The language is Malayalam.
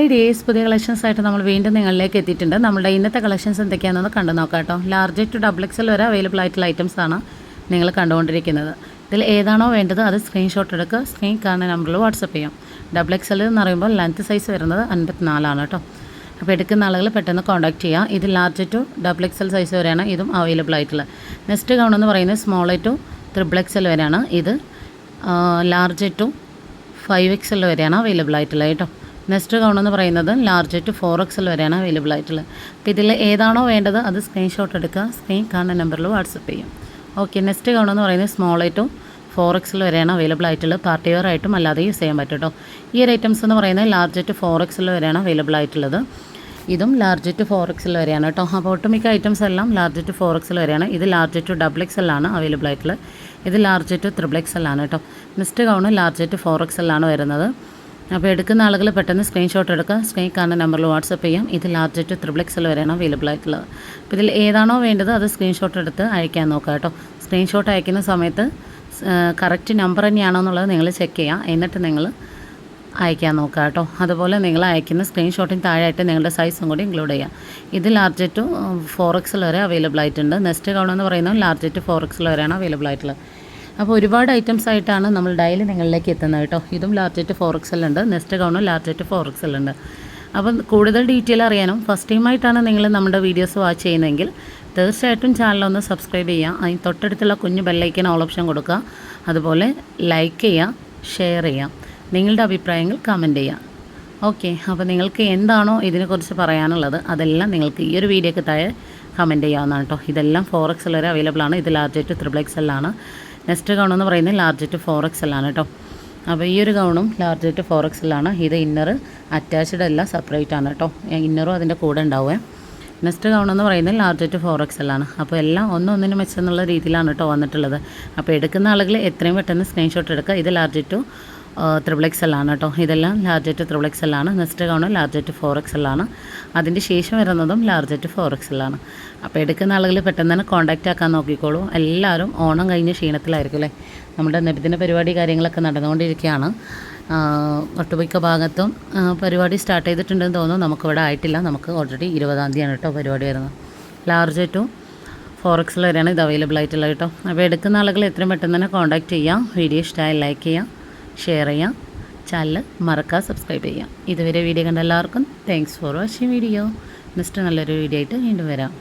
ഡേയ്സ് പുതിയ കളക്ഷൻസ് ആയിട്ട് നമ്മൾ വീണ്ടും നിങ്ങളിലേക്ക് എത്തിയിട്ടുണ്ട്. നമ്മുടെ ഇന്നത്തെ കളക്ഷൻസ് എന്തൊക്കെയാണെന്ന് കണ്ടു നോക്കാം കേട്ടോ. ലാർജ് ടു ഡബിൾ എക്സൽ വരെ അവൈലബിൾ ആയിട്ടുള്ള ഐറ്റംസ് ആണ് നിങ്ങൾ കണ്ടുകൊണ്ടിരിക്കുന്നത്. ഇതിൽ ഏതാണോ വേണ്ടത് അത് സ്ക്രീൻഷോട്ട് എടുക്കുക. സ്ക്രീൻ കാണുന്ന നമ്പറിൽ വാട്സപ്പ് ചെയ്യാം. ഡബിൾ എക്സൽ എന്ന് പറയുമ്പോൾ ലെങ്ത് സൈസ് വരുന്നത് അൻപത്തിനാലാണ് കേട്ടോ. അപ്പോൾ എടുക്കുന്ന ആളുകൾ പെട്ടെന്ന് കോൺടാക്ട് ചെയ്യാം. ഇത് large to double XL size വരെയാണ് ഇതും അവൈലബിൾ ആയിട്ടുള്ളത്. നെക്സ്റ്റ് ഗൗൺ എന്ന് പറയുന്നത് സ്മോൾ ടു ത്രിബിൾ എക്സൽ വരെയാണ് ഇത്. ലാർജ് ടു ഫൈവ് എക്സൽ വരെയാണ് അവൈലബിൾ ആയിട്ടുള്ളത് കേട്ടോ. നെക്സ്റ്റ് ഗൗൺ എന്ന് പറയുന്നത് ലാർജ് ടു ഫോർ എക്സൽ വരെയാണ് അവൈലബിൾ ആയിട്ടുള്ളത്. അപ്പോൾ ഇതിൽ ഏതാണോ വേണ്ടത് അത് സ്ക്രീൻഷോട്ട് എടുക്കുക. സ്ക്രീൻ കാണുന്ന നമ്പറിൽ വാട്സപ്പ് ചെയ്യും. ഓക്കെ നെക്സ്റ്റ് ഗൗൺ എന്ന് പറയുന്നത് സ്മോൾ ടു ഫോർ എക്സിൽ വരെയാണ് അവൈലബിൾ ആയിട്ടുള്ളത്. പാർട്ടി വെയർ ആയിട്ടും അല്ലാതെ യൂസ് ചെയ്യാൻ പറ്റും കേട്ടോ ഈ ഒരു ഐറ്റംസ് എന്ന് പറയുന്നത് ലാർജ് ടു ഫോർ എക്സിൽ വരെയാണ് അവൈലബിൾ ആയിട്ടുള്ളത്. ഇതും ലാർജ് ടു ഫോർ എക്സിൽ വരെയാണ് കേട്ടോ അപ്പോൾ ഒട്ടുമിക്ക ഐറ്റംസ് എല്ലാം ലാർജ് ടു ഫോർ എക്സിൽ വരെയാണ്. ഇത് ലാർജ് ടു ഡബിൾ എക്സൽ ആണ് അവൈലബിൾ ആയിട്ടുള്ളത്. ഇത് ലാർജ് ടു ത്രിബിൾ എക്സൽ ആണ് കേട്ടോ next gown large to four XL ആണ് വരുന്നത്. അപ്പോൾ എടുക്കുന്ന ആളുകൾ പെട്ടെന്ന് സ്ക്രീൻഷോട്ട് എടുക്കുക സ്ക്രീൻ കാണുന്ന നമ്പറിൽ വാട്സപ്പ് ചെയ്യാം. ഇത് ലാർജ് ടു ത്രിബിൾ എക്സൽ വരെയാണ് അവൈലബിൾ ആയിട്ടുള്ളത്. അപ്പോൾ ഇതിൽ ഏതാണോ വേണ്ടത് അത് സ്ക്രീൻഷോട്ട് എടുത്ത് അയക്കാൻ നോക്കുക കേട്ടോ. സ്ക്രീൻഷോട്ട് അയക്കുന്ന സമയത്ത് കറക്റ്റ് നമ്പർ തന്നെയാണോ എന്നുള്ളത് നിങ്ങൾ ചെക്ക് ചെയ്യുക എന്നിട്ട് നിങ്ങൾ അയക്കാൻ നോക്കുക കേട്ടോ. അതുപോലെ നിങ്ങൾ അയക്കുന്ന സ്ക്രീൻഷോട്ടിന് താഴെയായിട്ട് നിങ്ങളുടെ സൈസും കൂടി ഇൻക്ലൂഡ് ചെയ്യുക ഇത് ലാർജ് ടു ഫോർ എക്സിൽ വരെ അവൈലബിൾ ആയിട്ടുണ്ട്. നെക്സ്റ്റ് ഗൗൺ എന്ന് പറയുന്നത് ലാർജ് ടു ഫോർ എക്സിൽ വരെയാണ് അവൈലബിൾ ആയിട്ടുള്ളത്. അപ്പോൾ ഒരുപാട് ഐറ്റംസ് ആയിട്ടാണ് നമ്മൾ ഡയലി നിങ്ങളിലേക്ക് എത്തുന്നത് കേട്ടോ. ഇതും ലാർജറ്റ് ഫോർ എക്സ് ഉണ്ട്. നെക്സ്റ്റ് ഗൗണും ലാർജറ്റ് ഫോർ എക്സ് ഉണ്ട്. അപ്പം കൂടുതൽ ഡീറ്റെയിൽ അറിയാനും ഫസ്റ്റ് ടൈമായിട്ടാണ് നിങ്ങൾ നമ്മുടെ വീഡിയോസ് വാച്ച് ചെയ്യുന്നതെങ്കിൽ തീർച്ചയായിട്ടും ചാനലൊന്ന് സബ്സ്ക്രൈബ് ചെയ്യുക. അതിന് തൊട്ടടുത്തുള്ള കുഞ്ഞു ബെല്ലൈക്കൻ ഓൾ ഓപ്ഷൻ കൊടുക്കുക. അതുപോലെ ലൈക്ക് ചെയ്യുക ഷെയർ ചെയ്യുക. നിങ്ങളുടെ അഭിപ്രായങ്ങൾ കമന്റ് ചെയ്യുക. ഓക്കെ അപ്പോൾ നിങ്ങൾക്ക് എന്താണോ ഇതിനെക്കുറിച്ച് പറയാനുള്ളത് അതെല്ലാം നിങ്ങൾക്ക് ഈ ഒരു വീഡിയോക്ക് താഴെ കമന്റ് ചെയ്യാവുന്നതാണ് കേട്ടോ. ഇതെല്ലാം ഫോർ എക്സൽ വരെ അവൈലബിൾ ആണ്. ഇത് ലാർജ് ടു ത്രിബിൾ എക്സ് ആണ്. നെക്സ്റ്റ് ഗൗൺ എന്ന് പറയുന്നത് ലാർജ് ടു ഫോർ എക്സ് ആണ് കേട്ടോ. അപ്പോൾ ഈ ഒരു ഗൗണും ലാർജ് ടു ഫോർ എക്സ് ആണ്. ഇത് ഇന്നർ അറ്റാച്ച്ഡ് അല്ല സെപ്പറേറ്റ് ആണ് കേട്ടോ. ഇന്നറും അതിന്റെ കൂടെ ഉണ്ടാവുക നെക്സ്റ്റ് ഗൗൺ എന്ന് പറയുന്നത് ലാർജ് ടു ഫോർ എക്സ് ആണ്. അപ്പോൾ എല്ലാം ഒന്നൊന്നിന് മെച്ചെന്നുള്ള രീതിയിലാണ് കേട്ടോ വന്നിട്ടുള്ളത്. അപ്പോൾ എടുക്കുന്ന ആളുകൾ എത്രയും പെട്ടെന്ന് സ്ക്രീൻഷോട്ട് എടുക്കുക. ഇത് ലാർജ് ടു ത്രിബിൾ എക്സൽ ആണ് കേട്ടോ ഇതെല്ലാം ലാർജ് ടു ത്രിബിൾ എക്സൽ ആണ്. Next gown large to four XL ആണ്. അതിന്റെ ശേഷം വരുന്നതും ലാർജ് ടു ഫോർ എക്സൽ ആണ്. അപ്പോൾ എടുക്കുന്ന ആളുകൾ പെട്ടെന്ന് തന്നെ കോൺടാക്റ്റ് ആക്കാൻ നോക്കിക്കോളൂ. എല്ലാവരും ഓണം കഴിഞ്ഞ് ക്ഷീണത്തിലായിരിക്കും അല്ലേ നമ്മുടെ നബിദിന പരിപാടി കാര്യങ്ങളൊക്കെ നടന്നുകൊണ്ടിരിക്കുകയാണ്. ഒട്ടുമിക്ക ഭാഗത്തും പരിപാടി സ്റ്റാർട്ട് ചെയ്തിട്ടുണ്ടെന്ന് തോന്നുന്നു. നമുക്കിവിടെ ആയിട്ടില്ല. നമുക്ക് ഓൾറെഡി ഇരുപതാം തീയതിയാണ് കേട്ടോ പരിപാടി വരുന്നത്. ലാർജ് ടു ഫോർ എക്സിൽ വരെയാണ് ഇത് അവൈലബിൾ ആയിട്ടുള്ളത് കേട്ടോ അപ്പോൾ എടുക്കുന്ന ആളുകൾ എത്രയും പെട്ടെന്ന് തന്നെ കോൺടാക്റ്റ് ചെയ്യാം. വീഡിയോ ഇഷ്ടമായി ലൈക്ക് ചെയ്യാം. ഷെയർ ചെയ്യാം. ചാനൽ മറക്കാതെ സബ്സ്ക്രൈബ് ചെയ്യാം. ഇതുവരെ വീഡിയോ കണ്ട എല്ലാവർക്കും thanks for watching video next നല്ലൊരു വീഡിയോ ആയിട്ട് വീണ്ടും വരാം.